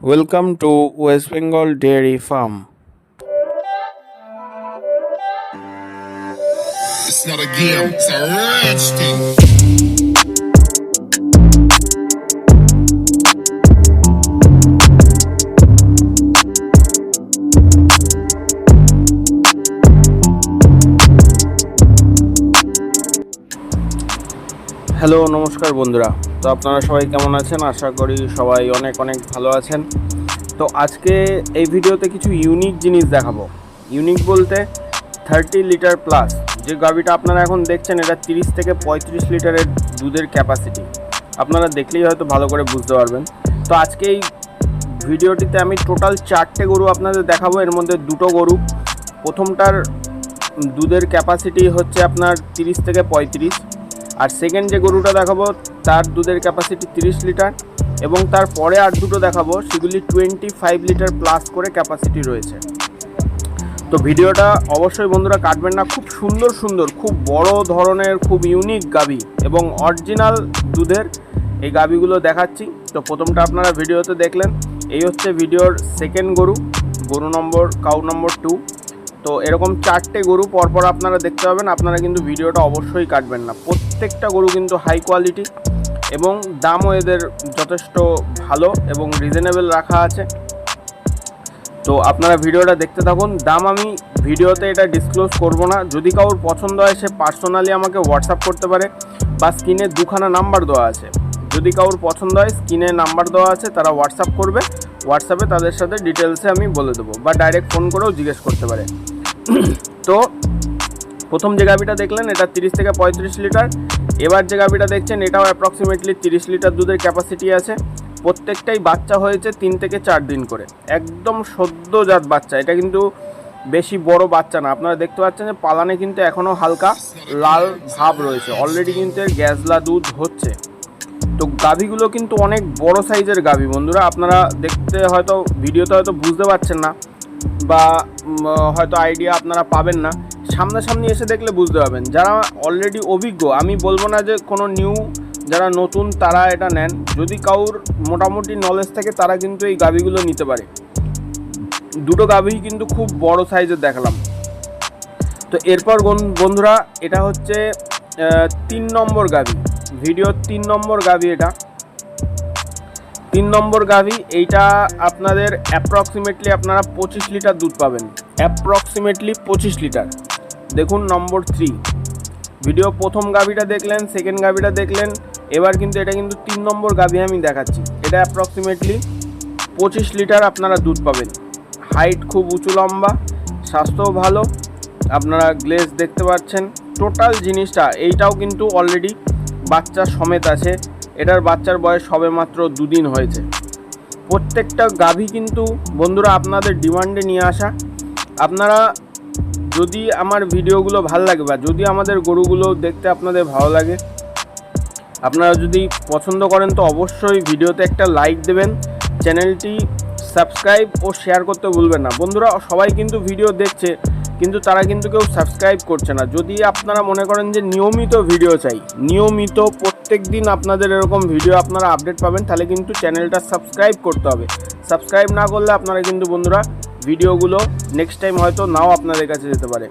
Welcome to West Bengal Dairy Farm. It's not a game, it's a rich thing. Hello নমস্কার বন্ধুরা তো আপনারা সবাই কেমন আছেন? আশা করি সবাই অনেক অনেক ভালো আছেন। তো আজকে এই ভিডিওতে কিছু ইউনিক জিনিস দেখাবো। ইউনিক বলতে থার্টি লিটার প্লাস যে গাভিটা আপনারা এখন দেখছেন, এটা তিরিশ থেকে পঁয়ত্রিশ লিটারের দুধের ক্যাপাসিটি আপনারা দেখলেই হয়তো ভালো করে বুঝতে পারবেন। তো আজকে এই ভিডিওটিতে আমি টোটাল চারটে গরু আপনাদের দেখাবো। এর মধ্যে দুটো গরু। প্রথমটার দুধের ক্যাপাসিটি হচ্ছে আপনার তিরিশ থেকে পঁয়ত্রিশ। আর সেকেন্ড যে গরুটা দেখাবো তার দুধের ক্যাপাসিটি তিরিশ লিটার এবং তার পরে আর দুটো দেখাবো, সেগুলি টোয়েন্টি ফাইভ লিটার প্লাস করে ক্যাপাসিটি রয়েছে। তো ভিডিওটা অবশ্যই বন্ধুরা কাটবেন না, খুব সুন্দর সুন্দর, খুব বড় ধরনের, খুব ইউনিক গাবি এবং অরিজিনাল দুধের এই গাবিগুলো দেখাচ্ছি। তো প্রথমটা আপনারা ভিডিওতে দেখলেন, এই হচ্ছে ভিডিওর সেকেন্ড গরু গরু নম্বর কাউ নম্বর টু তো এরকম চারটে গরু পরপর আপনারা দেখতে পাবেন। আপনারা কিন্তু ভিডিওটা অবশ্যই কাটবেন না। প্রত্যেকটা গরু কিন্তু হাই কোয়ালিটি এবং দামও এদের যথেষ্ট ভালো এবং রিজনেবল রাখা আছে। তো আপনারা ভিডিওটা দেখতে থাকুন। দাম আমি ভিডিওতে এটা ডিসক্লোজ করব না। যদি কারোর পছন্দ হয়, সে পার্সোনালি আমাকে হোয়াটসঅ্যাপ করতে পারে বা স্ক্রিনে দুখানা নাম্বার দেওয়া আছে। যদি কারোর পছন্দ হয় স্ক্রিনে নাম্বার দেওয়া আছে, তারা হোয়াটসঅ্যাপ করবে। হোয়াটসঅ্যাপে তাদের সাথে ডিটেলসে আমি বলে দেবো বা ডাইরেক্ট ফোন করেও জিজ্ঞেস করতে পারে। তো প্রথম যে গাভিটা দেখলেন, এটা তিরিশ থেকে পঁয়ত্রিশ লিটার। এবার যে গাভিটা দেখছেন, এটাও অ্যাপ্রক্সিমেটলি তিরিশ লিটার দুধের ক্যাপাসিটি আছে। প্রত্যেকটাই বাচ্চা হয়েছে তিন থেকে চার দিন করে। একদম সদ্যজাত বাচ্চা। এটা কিন্তু বেশি বড় বাচ্চা না। আপনারা দেখতে পাচ্ছেন যে পালানে কিন্তু এখনও হালকা লাল ভাব রয়েছে। অলরেডি কিন্তু এর গ্যাসলা দুধ হচ্ছে। তো গাভিগুলো কিন্তু অনেক বড় সাইজের গাভি। বন্ধুরা, আপনারা দেখতে হয়তো, ভিডিওতে হয়তো বুঝতে পারছেন না বা হয়তো আইডিয়া আপনারা পাবেন না। সামনাসামনি এসে দেখলে বুঝতে পারবেন। যারা অলরেডি অভিজ্ঞ, আমি বলব না যে কোনো নিউ যারা নতুন, তারা এটা নেন। যদি কাউর মোটামুটি নলেজ থাকে, তারা কিন্তু এই গাভিগুলো নিতে পারে। দুটো গাভি কিন্তু খুব বড় সাইজের দেখালাম। তো এরপর বন- বন্ধুরা, এটা হচ্ছে তিন নম্বর গাভি। ভিডিওর তিন নম্বর গাভি এটা। তিন নম্বর গাভি, এইটা আপনাদের অ্যাপ্রক্সিমেটলি আপনারা পঁচিশ লিটার দুধ পাবেন। অ্যাপ্রক্সিমেটলি পঁচিশ লিটার। দেখুন নম্বর থ্রি ভিডিও প্রথম গাভিটা দেখলেন সেকেন্ড গাভিটা দেখলেন, এবার কিন্তু এটা কিন্তু তিন নম্বর গাভি আমি দেখাচ্ছি। এটা অ্যাপ্রক্সিমেটলি পঁচিশ লিটার আপনারা দুধ পাবেন। হাইট খুব উঁচু লম্বা, স্বাস্থ্যও ভালো, আপনারা গ্লেজ দেখতে পাচ্ছেন। টোটাল জিনিসটা, এইটাও কিন্তু অলরেডি বাচ্চা সমেত আছে। এটার বাচ্চার বয়স সবে মাত্র দুদিন হয়েছে। প্রত্যেকটা গাভী কিন্তু বন্ধুরা আপনাদের ডিমান্ডে নিয়ে আসা। আপনারা যদি আমার ভিডিওগুলো ভালো লাগে বা যদি আমাদের গরুগুলো দেখতে আপনাদের ভালো লাগে, আপনারা যদি পছন্দ করেন তো অবশ্যই ভিডিওতে একটা লাইক দেবেন, চ্যানেলটি সাবস্ক্রাইব ও শেয়ার করতে ভুলবেন না। বন্ধুরা, সবাই কিন্তু ভিডিও দেখছে। কিন্তু তারা কিন্তু কেউ সাবস্ক্রাইব করছে না। যদি আপনারা মনে করেন যে নিয়মিত ভিডিও চাই, নিয়মিত প্রত্যেক দিন আপনাদের এরকম ভিডিও আপনারা আপডেট পাবেন, তাহলে কিন্তু চ্যানেলটা সাবস্ক্রাইব করতে হবে। সাবস্ক্রাইব না করলে আপনারা কিন্তু বন্ধুরা ভিডিওগুলো নেক্সট টাইম হয়তো নাও আপনাদের কাছে যেতে পারে।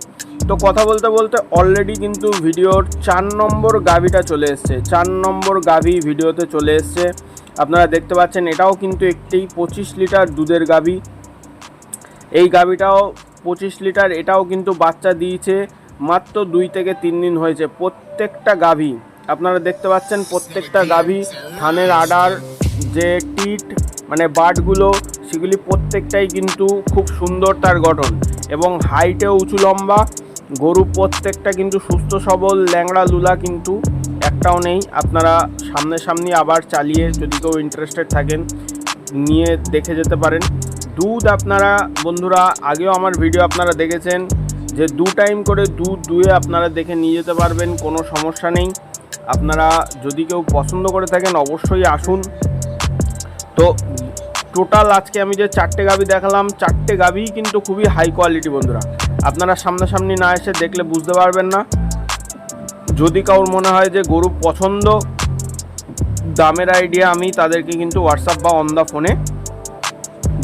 তো কথা বলতে বলতে অলরেডি কিন্তু ভিডিওর চার নম্বর গাভিটা চলে এসছে। চার নম্বর গাভি ভিডিওতে চলে এসছে। আপনারা দেখতে পাচ্ছেন এটাও কিন্তু একটি পঁচিশ লিটার দুধের গাভি। এই গাভিটাও পঁচিশ লিটার, এটাও কিন্তু বাচ্চা দিয়েছে। মাত্র দুই থেকে তিন দিন হয়েছে। প্রত্যেকটা গাভি, আপনারা দেখতে পাচ্ছেন প্রত্যেকটা গাভি থানের আডার, যে টিট মানে বাটগুলো, সেগুলি প্রত্যেকটাই কিন্তু খুব সুন্দর তার গঠন। এবং হাইটেও উঁচু লম্বা, গরু প্রত্যেকটা কিন্তু সুস্থ, সবল, ল্যাংড়া, লুলা কিন্তু একটাও নেই। আপনারা সামনে সামনে আবার চালিয়ে যদি কেউ ইন্টারেস্টেড থাকেন, নিয়ে দেখে যেতে পারেন। দুধ আপনারা, বন্ধুরা, আগেও আমার ভিডিও আপনারা দেখেছেন যে দু টাইম করে দুধ দুয়ে আপনারা দেখে নিয়ে যেতে পারবেন, কোনো সমস্যা নেই। আপনারা যদি কেউ পছন্দ করে থাকেন, অবশ্যই আসুন। তো টোটাল আজকে আমি যে চারটে গাভি দেখালাম, চারটে গাভিই কিন্তু খুবই হাই কোয়ালিটি বন্ধুরা। আপনারা সামনাসামনি না এসে দেখলে বুঝতে পারবেন না। যদি কারোর মনে হয় যে গরু পছন্দ, দামের আইডিয়া আমি তাদেরকে কিন্তু হোয়াটসঅ্যাপ বা অন দ্য ফোনে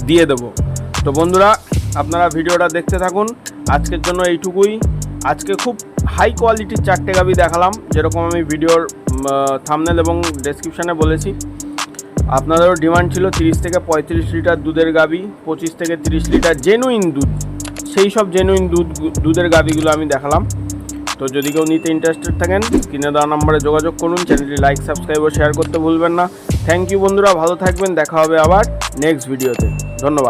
দিয়ে দেবো। তো বন্ধুরা, আপনারা ভিডিওটা দেখতে থাকুন। আজকের জন্য এইটুকুই। আজকে খুব হাই কোয়ালিটির চারটে গাবি দেখালাম, যেরকম আমি ভিডিওর থামনেল এবং ডেসক্রিপশানে বলেছি। আপনাদেরও ডিমান্ড ছিল তিরিশ থেকে পঁয়ত্রিশ লিটার দুধের গাবি, পঁচিশ থেকে তিরিশ লিটার জেনুইন দুধ। সেই সব জেনুইন দুধ, দুধের গাবিগুলো আমি দেখালাম। তো যদি কেউ নিতে ইন্টারেস্টেড থাকেন, কিনে দেওয়া নাম্বারে যোগাযোগ করুন। চ্যানেলটি লাইক সাবস্ক্রাইব ও শেয়ার করতে ভুলবেন না। থ্যাংক ইউ বন্ধুরা। ভালো থাকবেন। দেখা হবে আবার নেক্সট ভিডিওতে ধন্যবাদ।